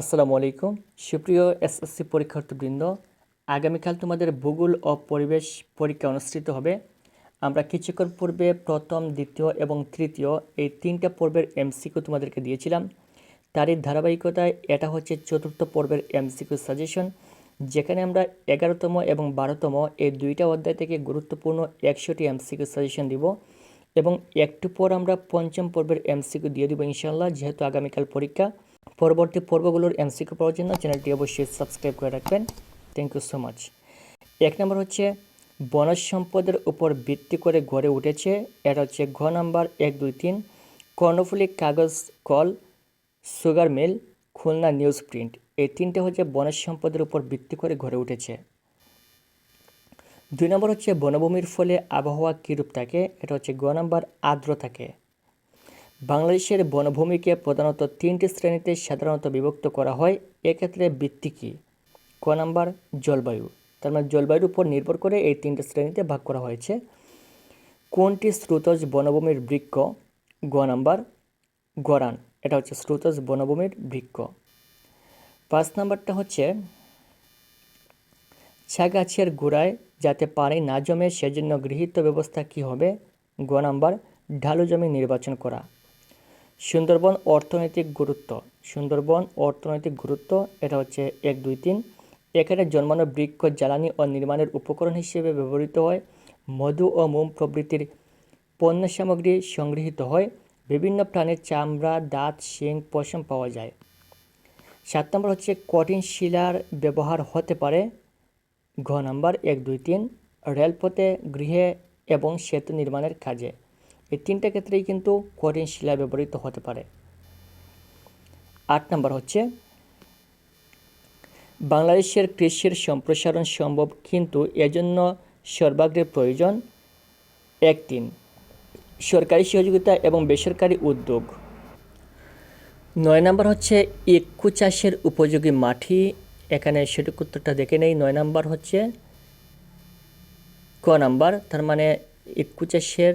আসসালামু আলাইকুম। সুপ্রিয় এসএসসি পরীক্ষার্থীবৃন্দ, আগামীকাল তোমাদের ভূগোল ও পরিবেশ পরীক্ষা অনুষ্ঠিত হবে। আমরা কিছুক্ষণ পূর্বে প্রথম, দ্বিতীয় এবং তৃতীয় এই তিনটা পর্বের এমসিকিউ তোমাদেরকে দিয়েছিলাম। তারই ধারাবাহিকতায় এটা হচ্ছে চতুর্থ পর্বের এমসিকিউ সাজেশন যেখানে আমরা এগারোতম এবং বারোতম এই দুইটা অধ্যায় থেকে গুরুত্বপূর্ণ একশোটি এমসিকিউ সাজেশন দিব এবং একটু পর আমরা পঞ্চম পর্বের এমসিকিউ দিয়ে দিব ইনশাল্লাহ যেহেতু আগামীকাল পরীক্ষা। পরবর্তী পর্বগুলোর এমসিকিউ পাওয়ার জন্য চ্যানেলটি অবশ্যই সাবস্ক্রাইব করে রাখবেন। থ্যাংক ইউ সো মাচ এক নম্বর হচ্ছে, বনজ সম্পদের উপর ভিত্তি করে গড়ে উঠেছে, এটা হচ্ছে ঘ নাম্বার এক দুই তিন, কর্ণফুলী কাগজ, call, sugar mill, Khulna news print. এই তিনটে হচ্ছে বনজ সম্পদের উপর ভিত্তি করে গড়ে উঠেছে। দুই নম্বর হচ্ছে বনভূমির ফলে আবহাওয়া কীরূপ থাকে, এটা হচ্ছে গ নাম্বার আর্দ্র থাকে। বাংলাদেশের বনভূমিকে প্রধানত তিনটি শ্রেণীতে সাধারণত বিভক্ত করা হয়। এক্ষেত্রে বৃত্তি কী? ক নাম্বার, জলবায়ু। তার মানে জলবায়ুর উপর নির্ভর করে এই তিনটে শ্রেণীতে ভাগ করা হয়েছে। কোনটি শ্রুতজ বনভূমির বৃক্ষ? গ নাম্বার, গরান। এটা হচ্ছে শ্রুতজ বনভূমির বৃক্ষ। পাঁচ নাম্বারটা হচ্ছে চা গাছের গোড়ায় যাতে পানি না জমে সেজন্য গৃহীত ব্যবস্থা কী হবে? গ নাম্বার, ঢালু জমি নির্বাচন করা। সুন্দরবন অর্থনৈতিক গুরুত্ব। সুন্দরবন অর্থনৈতিক গুরুত্ব, এটা হচ্ছে এক, দুই, তিন। এখানে জন্মানো বৃক্ষ, জ্বালানি ও নির্মাণের উপকরণ হিসেবে ব্যবহৃত হয়। মধু ও মোম প্রভৃতির পণ্য সামগ্রী সংগৃহীত হয়। বিভিন্ন প্রাণীর চামড়া, দাঁত, শিং, পশম পাওয়া যায়। সাত নম্বর হচ্ছে কঠিন শিলার ব্যবহার হতে পারে। ঘ নম্বর, এক, দুই, তিন। রেলপথে গৃহে এবং সেতু নির্মাণের কাজে। এই তিনটা ক্ষেত্রেই কিন্তু কঠিন শিলা ব্যবহৃত হতে পারে। আট নম্বর হচ্ছে, বাংলাদেশের কৃষির সম্প্রসারণ সম্ভব কিন্তু এজন্য সর্বাগ্রে প্রয়োজন এক তিন সরকারি সহযোগিতা এবং বেসরকারি উদ্যোগ। নয় নম্বর হচ্ছে, একু চাষের উপযোগী মাটি, এখানে সঠিক উত্তরটা দেখে নেই। নয় নাম্বার হচ্ছে, ক নাম্বার, তার মানে একু চাষের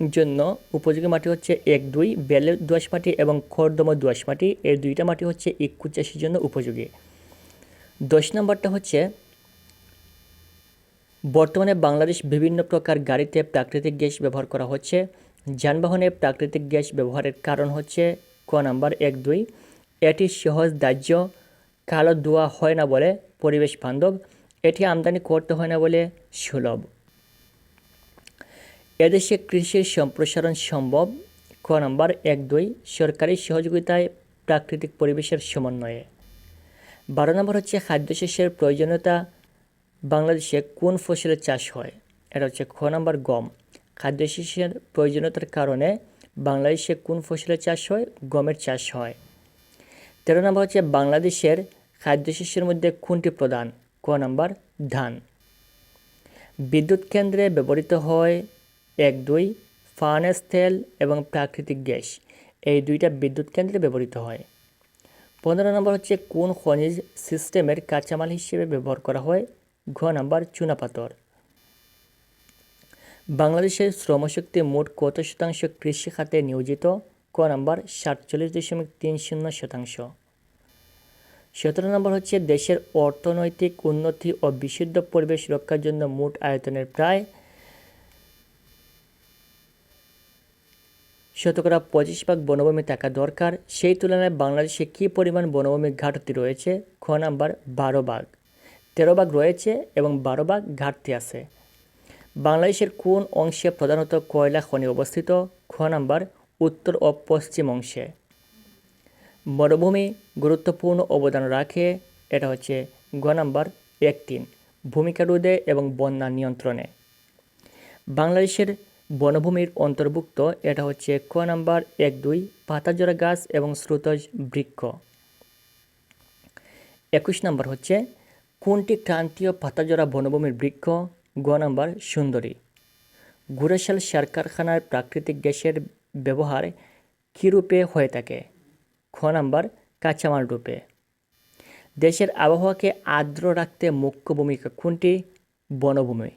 জন্য উপযোগী মাটি হচ্ছে এক, দুই, বেলের দোয়াশ মাটি এবং খড়দম দোয়াশ মাটি। এই দুইটা মাটি হচ্ছে ইক্কু চাষের জন্য উপযোগী। দশ নম্বরটা হচ্ছে, বর্তমানে বাংলাদেশ বিভিন্ন প্রকার গাড়িতে প্রাকৃতিক গ্যাস ব্যবহার করা হচ্ছে। যানবাহনে প্রাকৃতিক গ্যাস ব্যবহারের কারণ হচ্ছে, ক নাম্বার, এক, দুই, এটি সহজ, দাহ্য, কালো ধোয়া হয় না বলে পরিবেশ বান্ধব। এটি আমদানি করতে হয় না বলে সুলভ। এদেশে কৃষির সম্প্রসারণ সম্ভব? ক নাম্বার, এক দুই, সরকারি সহযোগিতায় প্রাকৃতিক পরিবেশের সমন্বয়ে। বারো নম্বর হচ্ছে খাদ্যশস্যের প্রয়োজনীয়তা। বাংলাদেশে কোন ফসলের চাষ হয়? এটা হচ্ছে খ নাম্বার, গম। খাদ্যশস্যের প্রয়োজনীয়তার কারণে বাংলাদেশে কোন ফসলের চাষ হয়? গমের চাষ হয়। তেরো নম্বর হচ্ছে বাংলাদেশের খাদ্যশস্যের মধ্যে কোনটি প্রধান? ক নাম্বার, ধান। বিদ্যুৎ কেন্দ্রে ব্যবহৃত হয় এক, দুই, ফার্নেস, তেল এবং প্রাকৃতিক গ্যাস। এই দুইটা বিদ্যুৎ কেন্দ্রে ব্যবহৃত হয়। পনেরো নম্বর হচ্ছে কোন খনিজ সিস্টেমের কাঁচামাল হিসেবে ব্যবহার করা হয়? ঘ নাম্বার চুনাপাথর বাংলাদেশের শ্রমশক্তি মোট কত শতাংশ কৃষি খাতে নিয়োজিত? ক নাম্বার, সাতচল্লিশ দশমিক তিন শূন্য শতাংশ। সতেরো নম্বর হচ্ছে দেশের অর্থনৈতিক উন্নতি ও বিশুদ্ধ পরিবেশ রক্ষার জন্য মোট আয়তনের প্রায় শতকরা পঁচিশ ভাগ বনভূমি থাকা দরকার। সেই তুলনায় বাংলাদেশে কী পরিমাণ বনভূমি ঘাটতি রয়েছে? খ নাম্বার, বারো ভাগ। তেরো ভাগ রয়েছে এবং বারো ভাগ ঘাটতি আছে। বাংলাদেশের কোন অংশে প্রধানত কয়লা খনি অবস্থিত? খ নাম্বার, উত্তর ও পশ্চিম অংশে। মরুভূমি গুরুত্বপূর্ণ অবদান রাখে, এটা হচ্ছে গ নাম্বার এক তিন ভূমিকা রোধে এবং বন্যা নিয়ন্ত্রণে। বাংলাদেশের বনভূমির অন্তর্ভুক্ত, এটা হচ্ছে ক নাম্বার, এক, দুই, পাতাজোড়া গাছ এবং শ্রুতজ বৃক্ষ। একুশ নাম্বার হচ্ছে, কোনটি ক্রান্তীয় পাতাজোড়া বনভূমির বৃক্ষ? গ নাম্বার, সুন্দরী। গুড়াশাল সার কারখানার প্রাকৃতিক গ্যাসের ব্যবহার কী রূপে হয়ে থাকে? খ নাম্বার, কাঁচামাল রূপে। দেশের আবহাওয়াকে আর্দ্র রাখতে মুখ্য ভূমিকা কোনটি? বনভূমি।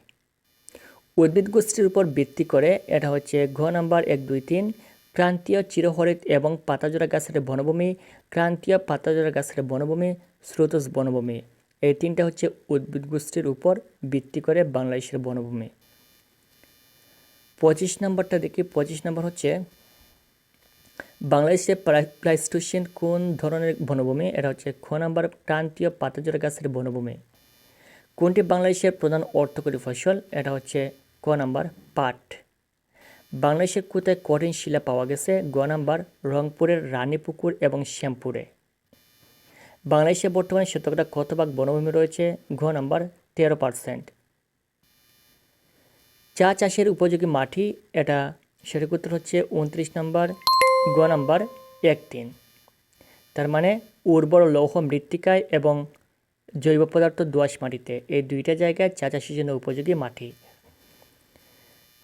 উদ্ভিদ গোষ্ঠীর উপর ভিত্তি করে, এটা হচ্ছে ঘ নাম্বার এক দুই তিন, ক্রান্তীয় চিরহরিত এবং পাতাজোড়া গাছের বনভূমি, ক্রান্তীয় পাতাজোড়া গাছের বনভূমি, স্রোতস বনভূমি। এই তিনটা হচ্ছে উদ্ভিদ গোষ্ঠীর উপর ভিত্তি করে বাংলাদেশের বনভূমি। পঁচিশ নম্বরটা দেখি, পঁচিশ নম্বর হচ্ছে বাংলাদেশে প্লাইস্টোসিয়ান কোন ধরনের বনভূমি? এটা হচ্ছে খ নাম্বার ক্রান্তীয় পাতাজোড়া গাছের বনভূমি। কোনটি বাংলাদেশের প্রধান অর্থকরী ফসল? এটা হচ্ছে ক নাম্বার পাট। বাংলাদেশের কোথায় কঠিন শিলা পাওয়া গেছে? গ নাম্বার রংপুরের রানীপুকুর এবং শ্যামপুরে। বাংলাদেশে বর্তমানে শতকরা কত ভাগ বনভূমি রয়েছে? ঘ নাম্বার তেরো পার্সেন্ট। চা চাষের উপযোগী মাটি, এটা সঠিক উত্তর হচ্ছে উনত্রিশ নম্বর, গ নাম্বার এক তিন তার মানে উর্বর লৌহ মৃত্তিকায় এবং জৈব পদার্থ দোআঁশ মাটিতে। এই দুইটা জায়গায় চা চাষের জন্য উপযোগী মাটি।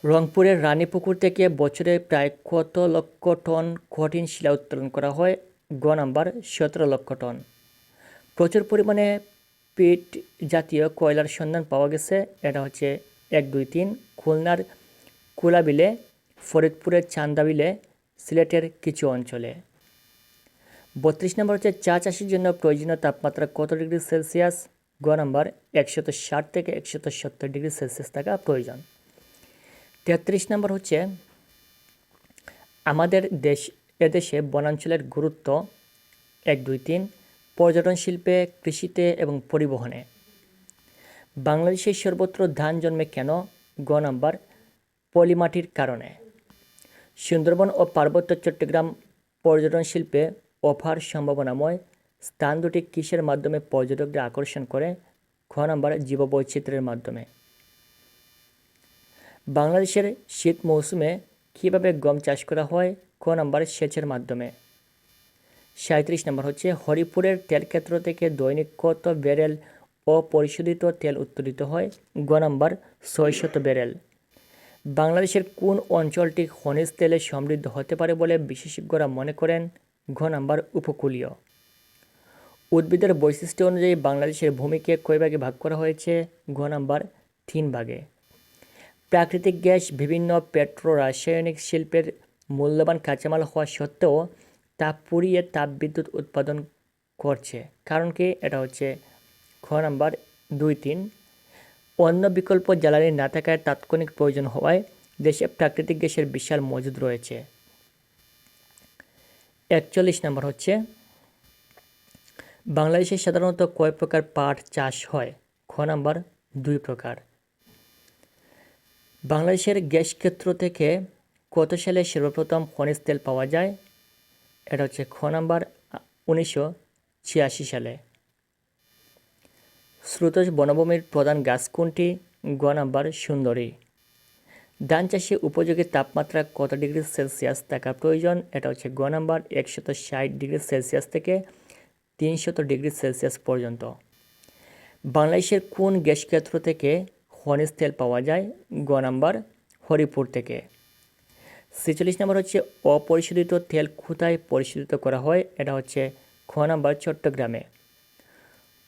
রংপুরের রানীপুকুর থেকে বছরে প্রায় কত লক্ষ টন কঠিন শিলা উত্তোলন করা হয়? গ নাম্বার, সতেরো লক্ষ টন। প্রচুর পরিমাণে পিট জাতীয় কয়লার সন্ধান পাওয়া গেছে। এটা হচ্ছে এক, দুই, তিন। খুলনার কুলাবিলে, ফরিদপুরের চান্দাবিলে, সিলেটের কিছু অঞ্চলে। বত্রিশ নম্বর হচ্ছে চা চাষের জন্য প্রয়োজনীয় তাপমাত্রা কত ডিগ্রি সেলসিয়াস? গ নাম্বার, একশত ষাট থেকে একশত সত্তর ডিগ্রি সেলসিয়াস থাকা প্রয়োজন। তেত্রিশ নম্বর হচ্ছে, আমাদের দেশ, এদেশে বনাঞ্চলের গুরুত্ব এক, দুই, তিন, পর্যটন শিল্পে, কৃষিতে এবং পরিবহনে। বাংলাদেশের সর্বত্র ধান জন্মে কেন? গ নাম্বার, পলিমাটির কারণে। সুন্দরবন ও পার্বত্য চট্টগ্রাম পর্যটন শিল্পে অফার সম্ভাবনাময় স্থান দুটি কিসের মাধ্যমে পর্যটকদের আকর্ষণ করে? খ নাম্বার, জীববৈচিত্র্যের মাধ্যমে। বাংলাদেশের শীত মৌসুমে কীভাবে গম চাষ করা হয়, ক নম্বর সেচের মাধ্যমে। সাঁত্রিশ নম্বর হচ্ছে হরিপুরের তেলক্ষেত্র থেকে দৈনিক কত ব্যারেল অপরিশোধিত তেল উত্তোলিত হয়, গ নাম্বার ছয়শত ব্যারেল। বাংলাদেশের কোন অঞ্চলটি খনিজ তেলে সমৃদ্ধ হতে পারে বলে বিশেষজ্ঞরা মনে করেন, ঘ নাম্বার উপকূলীয়। উদ্ভিদের বৈশিষ্ট্য অনুযায়ী বাংলাদেশের ভূমিকে কয় ভাগে ভাগ করা হয়েছে ঘ নাম্বার তিন ভাগে। প্রাকৃতিক গ্যাস বিভিন্ন পেট্রো রাসায়নিক শিল্পের মূল্যবান কাঁচামাল হওয়া সত্ত্বেও তা পুড়িয়ে তাপবিদ্যুৎ উৎপাদন করছে। কারণ কি? এটা হচ্ছে খ নাম্বার দুই তিন। অন্য বিকল্প জ্বালানি না থাকায় তাৎক্ষণিক প্রয়োজন হওয়ায় দেশে প্রাকৃতিক গ্যাসের বিশাল মজুদ রয়েছে। একচল্লিশ নম্বর হচ্ছে, বাংলাদেশে সাধারণত কয় প্রকার পাট চাষ হয়? খ নাম্বার দুই প্রকার। বাংলাদেশের গ্যাস ক্ষেত্র থেকে কত সালে সর্বপ্রথম খনিজ তেল পাওয়া যায়? এটা হচ্ছে খ নাম্বার, উনিশশো ছিয়াশি সালে। শ্রুতজ বনভূমির প্রধান গাছ কোনটি? গ নাম্বার, সুন্দরী। ধান চাষে উপযোগী তাপমাত্রা কত ডিগ্রি সেলসিয়াস থাকা প্রয়োজন? এটা হচ্ছে গ নাম্বার, একশত ষাট ডিগ্রি সেলসিয়াস থেকে তিনশত ডিগ্রি সেলসিয়াস পর্যন্ত। বাংলাদেশের কোন গ্যাস ক্ষেত্র থেকে খনিজ তেল পাওয়া যায় গ নাম্বার হরিপুর থেকে। ছেচল্লিশ নম্বর হচ্ছে অপরিশোধিত তেল কোথায় পরিশোধিত করা হয়? এটা হচ্ছে খ নাম্বার চট্টগ্রামে।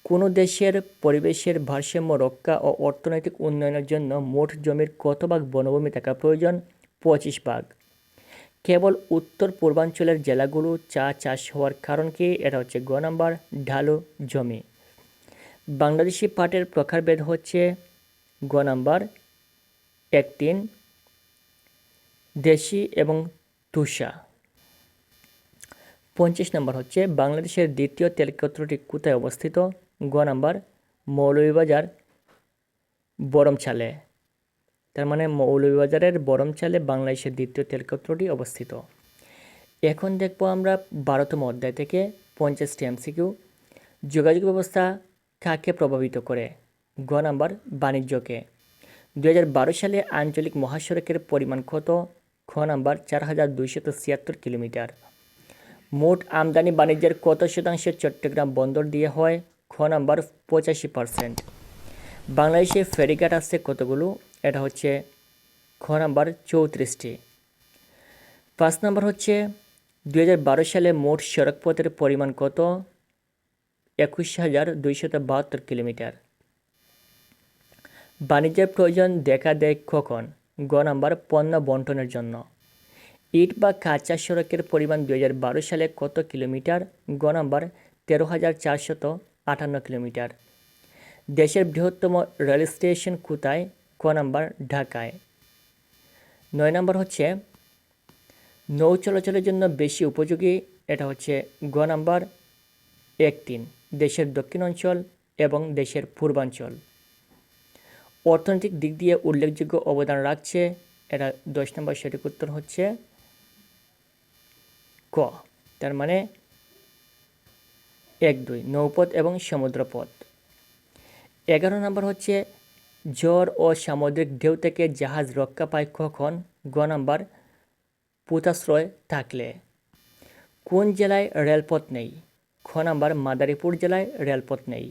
কোনো দেশের পরিবেশের ভারসাম্য রক্ষা ও অর্থনৈতিক উন্নয়নের জন্য মোট জমির কত ভাগ বনভূমি থাকা প্রয়োজন? পঁচিশ ভাগ। কেবল উত্তর পূর্বাঞ্চলের জেলাগুলো চা চাষ হওয়ার কারণ কি? এটা হচ্ছে গ নাম্বার ঢালু জমি। বাংলাদেশি পাটের প্রকারভেদ হচ্ছে গ নাম্বার এক তিন, দেশি এবং তুষা। পঞ্চাশ নম্বর হচ্ছে বাংলাদেশের দ্বিতীয় তেলক্ষেত্রটি কোথায় অবস্থিত? গ নাম্বার, মৌলভীবাজার, বরমছালে। তার মানে মৌলভীবাজারের বরমছালে বাংলাদেশের দ্বিতীয় তেলক্ষেত্রটি অবস্থিত। এখন দেখব আমরা বারোতম অধ্যায় থেকে পঞ্চাশটি এমসিকিউ। যোগাযোগ ব্যবস্থা কাকে প্রভাবিত করে? গ নাম্বার বাণিজ্যকে। দু হাজার বারো সালে আঞ্চলিক মহাসড়কের পরিমাণ কত? খ নাম্বার চার হাজার দুইশত ছিয়াত্তর কিলোমিটার। মোট আমদানি বাণিজ্যের কত শতাংশ চট্টগ্রাম বন্দর দিয়ে হয়? খ নাম্বার পঁচাশি পারসেন্ট বাংলাদেশে ফেরিঘাট আছে কতগুলো? এটা হচ্ছে খ নাম্বার চৌত্রিশটি। পাঁচ নাম্বার হচ্ছে দু হাজার বারো সালে মোট সড়কপথের পরিমাণ কত? একুশ হাজার দুইশত বাহাত্তর কিলোমিটার। বাণিজ্যের প্রয়োজন দেখা দেয় কখন? গ নাম্বার, পণ্য বন্টনের জন্য। ইট বা কাঁচা সড়কের পরিমাণ দু হাজার বারো সালে কত কিলোমিটার? গ নাম্বার, তেরো হাজার চারশত আটান্ন কিলোমিটার। দেশের বৃহত্তম রেল স্টেশন কোথায়? ক নাম্বার, ঢাকায়। নয় নম্বর হচ্ছে, নৌ চলাচলের জন্য বেশি উপযোগী, এটা হচ্ছে গ নাম্বার এক তিন দেশের দক্ষিণ অঞ্চল এবং দেশের পূর্বাঞ্চল। অর্থনৈতিক দিক দিয়ে উল্লেখযোগ্য অবদান রাখছে। এটা দশ নম্বর সঠিক উত্তর হচ্ছে ক। তার মানে এক, দুই, নৌপথ এবং সমুদ্রপথ। এগারো নম্বর হচ্ছে জ্বর ও সামুদ্রিক ঢেউ থেকে জাহাজ রক্ষা পায় কখন? গ নাম্বার পোতাশ্রয় থাকলে। কোন জেলায় রেলপথ নেই? খ নাম্বার মাদারীপুর জেলায় রেলপথ নেই।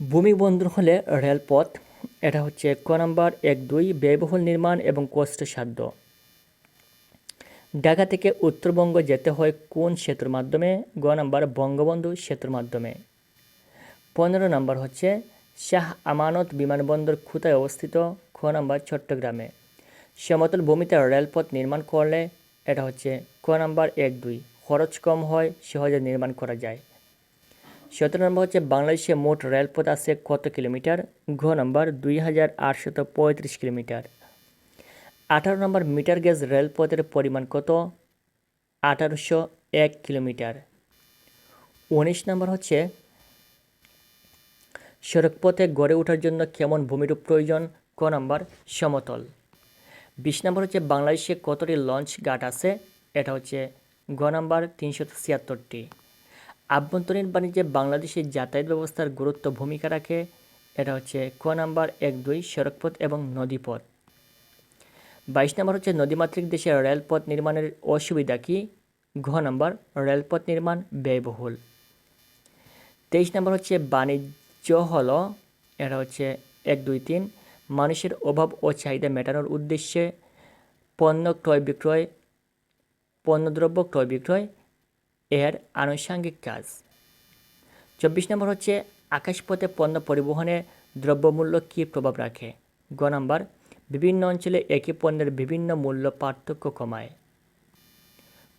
ভূমিবন্ধন হলে রেলপথ, এটা হচ্ছে ক নাম্বার, এক দুই, ব্যয়বহুল নির্মাণ এবং কষ্টসাধ্য ঢাকা থেকে উত্তরবঙ্গ যেতে হয় কোন সেতুর মাধ্যমে? গ নাম্বার, বঙ্গবন্ধু সেতুর মাধ্যমে। পনেরো নম্বর হচ্ছে, শাহ আমানত বিমানবন্দর কোথায় অবস্থিত? খ নাম্বার, চট্টগ্রামে। সমতল ভূমিতে রেলপথ নির্মাণ করলে, এটা হচ্ছে ক নাম্বার, এক দুই। খরচ কম হয়, সহজে নির্মাণ করা যায়। সতেরো নম্বর হচ্ছে বাংলাদেশে মোট রেলপথ আছে কত কিলোমিটার? ঘ নম্বর দুই হাজার আটশত পঁয়ত্রিশ কিলোমিটার। আঠারো নম্বর মিটার গেজ রেলপথের পরিমাণ কত? আঠারোশো এক কিলোমিটার। উনিশ নম্বর হচ্ছে সড়কপথে গড়ে ওঠার জন্য কেমন ভূমিরূপ প্রয়োজন? ক নম্বর সমতল। বিশ নম্বর হচ্ছে বাংলাদেশে কতটি লঞ্চ ঘাট আছে? এটা হচ্ছে গ নাম্বার তিনশো ছিয়াত্তরটি। আভ্যন্তরীণ বাণিজ্যে বাংলাদেশের যাতায়াত ব্যবস্থার গুরুত্ব ভূমিকা রাখে, এটা হচ্ছে ক নাম্বার এক দুই সড়কপথ এবং নদীপথ। বাইশ নম্বর হচ্ছে নদীমাতৃক দেশে রেলপথ নির্মাণের অসুবিধা কি? ঘ নম্বর, রেলপথ নির্মাণ ব্যয়বহুল। তেইশ নম্বর হচ্ছে বাণিজ্য হল, এটা হচ্ছে এক দুই তিন, মানুষের অভাব ও চাহিদা মেটানোর উদ্দেশ্যে পণ্য ক্রয় বিক্রয়, পণ্যদ্রব্য ক্রয় বিক্রয় এর আনুষাঙ্গিক কাজ। চব্বিশ নম্বর হচ্ছে, আকাশপথে পণ্য পরিবহনে দ্রব্যমূল্য কী প্রভাব রাখে? গ নাম্বার, বিভিন্ন অঞ্চলে একই পণ্যের বিভিন্ন মূল্য পার্থক্য কমায়।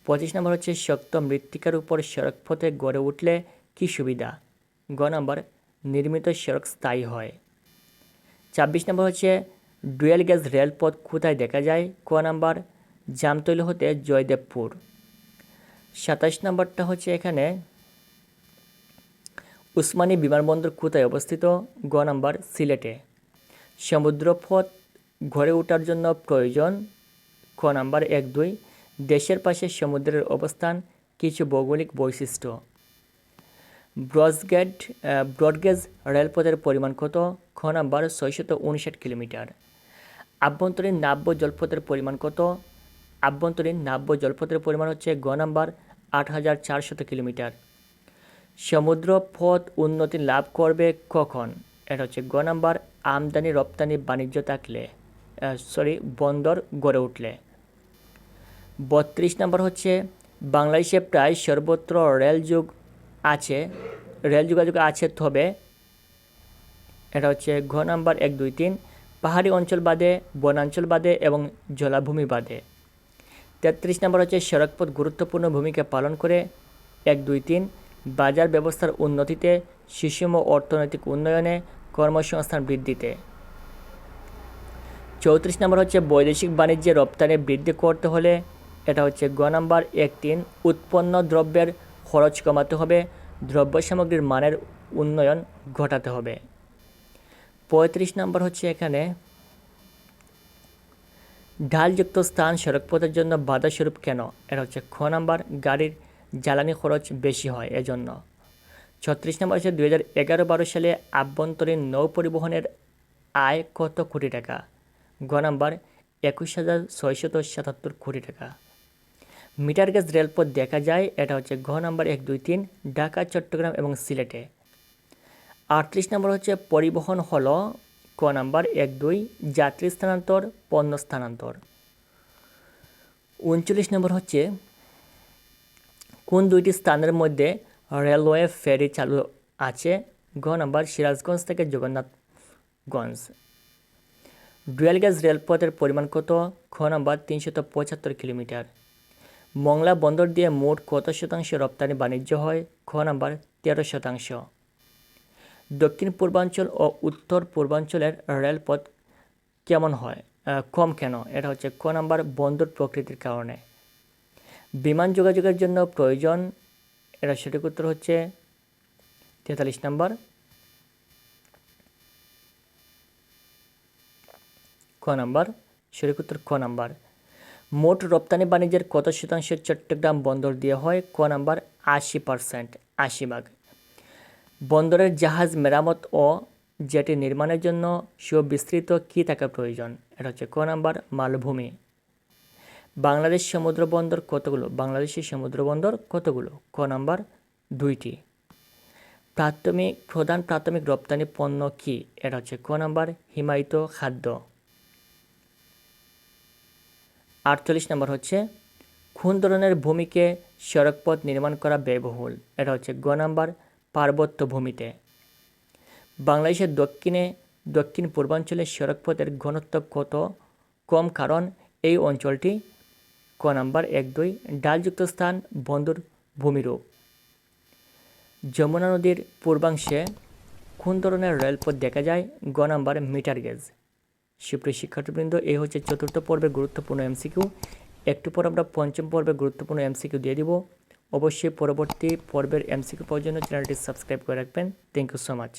পঁচিশ নম্বর হচ্ছে, শক্ত মৃত্তিকার উপর সড়কপথে গড়ে উঠলে কী সুবিধা? গ নম্বর, নির্মিত সড়ক স্থায়ী হয়। ছাব্বিশ নম্বর হচ্ছে, ডুয়েল গ্যাস রেলপথ কোথায় দেখা যায়? ক নাম্বার, জামতৈল হতে জয়দেবপুর। সাতাশ নম্বরটা হচ্ছে এখানে। উসমানী বিমানবন্দর কোথায় অবস্থিত? গ নাম্বার সিলেটে। সমুদ্রপথ গড়ে ওঠার জন্য প্রয়োজন। ক নাম্বার এক দুই। দেশের পাশে সমুদ্রের অবস্থান কিছু ভৌগোলিক বৈশিষ্ট্য। ব্রডগেজ ব্রডগেজ রেলপথের পরিমাণ কত? খ নাম্বার ছয়শত উনষাট কিলোমিটার। আভ্যন্তরীণ নাব্য জলপথের পরিমাণ কত? আভ্যন্তরীণ নাব্য জলপথের পরিমাণ হচ্ছে গ নাম্বার আট হাজার চারশত কিলোমিটার। সমুদ্র পথ উন্নতি লাভ করবে কখন? এটা হচ্ছে গ নাম্বার আমদানি রপ্তানি বাণিজ্য থাকলে সরি বন্দর গড়ে উঠলে। বত্রিশ নম্বর হচ্ছে বাংলাদেশে প্রায় সর্বত্র রেল যুগ আছে, রেল যোগাযোগ আছে তবে, এটা হচ্ছে ঘ নাম্বার এক দুই তিন, পাহাড়ি অঞ্চল বাদে, বনাঞ্চল বাদে এবং জলাভূমি বাদে। তেত্রিশ নম্বর হচ্ছে সড়কপথ গুরুত্বপূর্ণ ভূমিকা পালন করে। এক, দুই, তিন, বাজার ব্যবস্থার উন্নতিতে সুষম অর্থনৈতিক উন্নয়নে কর্মসংস্থান বৃদ্ধিতে। চৌত্রিশ নম্বর হচ্ছে বৈদেশিক বাণিজ্যে রপ্তানি বৃদ্ধি করতে হলে এটা হচ্ছে গ নম্বর। এক, তিন, উৎপন্ন দ্রব্যের খরচ কমাতে হবে, দ্রব্য সামগ্রীর মানের উন্নয়ন ঘটাতে হবে। পঁয়ত্রিশ নম্বর হচ্ছে এখানে ঢালযুক্ত স্থান সড়কপথের জন্য বাধাস্বরূপ কেন? এটা হচ্ছে খ নাম্বার, গাড়ির জ্বালানি খরচ বেশি হয়, এজন্য। ছত্রিশ নম্বর হচ্ছে দুই হাজার এগারো বারো সালে আভ্যন্তরীণ নৌ পরিবহনের আয় কত কোটি টাকা? গ নাম্বার, একুশ হাজার ছয়শত সাতাত্তর কোটি টাকা। মিটার গেজ রেলপথ দেখা যায়, এটা হচ্ছে ঘ নাম্বার, এক দুই তিন, ঢাকা, চট্টগ্রাম এবং সিলেটে। আটত্রিশ নম্বর হচ্ছে পরিবহন হলো ক নাম্বার, এক, দুই, যাত্রী স্থানান্তর, পণ্য স্থানান্তর। উনচল্লিশ নম্বর হচ্ছে, কোন দুইটি স্থানের মধ্যে রেলওয়ে ফেরি চালু আছে? ঘ নাম্বার, সিরাজগঞ্জ থেকে জগন্নাথগঞ্জ। ডুয়েল গ্যাস রেলপথের পরিমাণ কত? খ নাম্বার, তিনশত পঁচাত্তর কিলোমিটার। মংলা বন্দর দিয়ে মোট কত শতাংশ রপ্তানি বাণিজ্য হয়? খ নাম্বার, তেরো শতাংশ। দক্ষিণ পূর্বাঞ্চল ও উত্তর পূর্বাঞ্চলের রেলপথ কেমন হয়? কম কেন? এটা হচ্ছে ক নাম্বার বন্দর প্রকৃতির কারণে। বিমান যোগাযোগের জন্য প্রয়োজন, এটা সঠিক উত্তর হচ্ছে তেতাল্লিশ নাম্বার। ক নাম্বার, সঠিক উত্তর ক নাম্বার। মোট রপ্তানি বাণিজ্যের কত শতাংশ চট্টগ্রাম বন্দর দিয়ে হয়? ক নাম্বার, আশি পার্সেন্ট, আশি ভাগ। বন্দরের জাহাজ মেরামত ও জেটি নির্মাণের জন্য সুবিস্তৃত কী থাকা প্রয়োজন? এটা হচ্ছে ক নাম্বার, মালভূমি। বাংলাদেশ সমুদ্র বন্দর কতগুলো? বাংলাদেশের সমুদ্র বন্দর কতগুলো? ক নাম্বার, দুইটি। প্রাথমিক, প্রধান প্রাথমিক রপ্তানি পণ্য কি? এটা হচ্ছে ক নাম্বার, হিমায়িত খাদ্য। আটচল্লিশ নম্বর হচ্ছে, কোন ধরনের ভূমিকে সড়কপথ নির্মাণ করা ব্যয়বহুল? এটা হচ্ছে গ নাম্বার পার্বত্য ভূমিতে। বাংলাদেশের দক্ষিণে, দক্ষিণ পূর্বাঞ্চলের সড়কপথের ঘনত্ব কত? কম কারণ এই অঞ্চলটি ক নাম্বার এক দুই ডালযুক্ত স্থান বন্দর ভূমিরূপ। যমুনা নদীর পূর্বাংশে কোন ধরনের রেলপথ দেখা যায়? গ নাম্বার মিটার গেজ। সুপ্রিয় শিক্ষার্থীবৃন্দ, এই হচ্ছে চতুর্থ পর্বের গুরুত্বপূর্ণ এমসিকিউ। একটু পর আমরা পঞ্চম পর্বে গুরুত্বপূর্ণ এমসিকিউ দিয়ে দিব। অবশ্যই পরবর্তী পর্বের এমসিকিউ পাওয়ার জন্য চ্যানেলটি সাবস্ক্রাইব করে রাখবেন। Thank you so much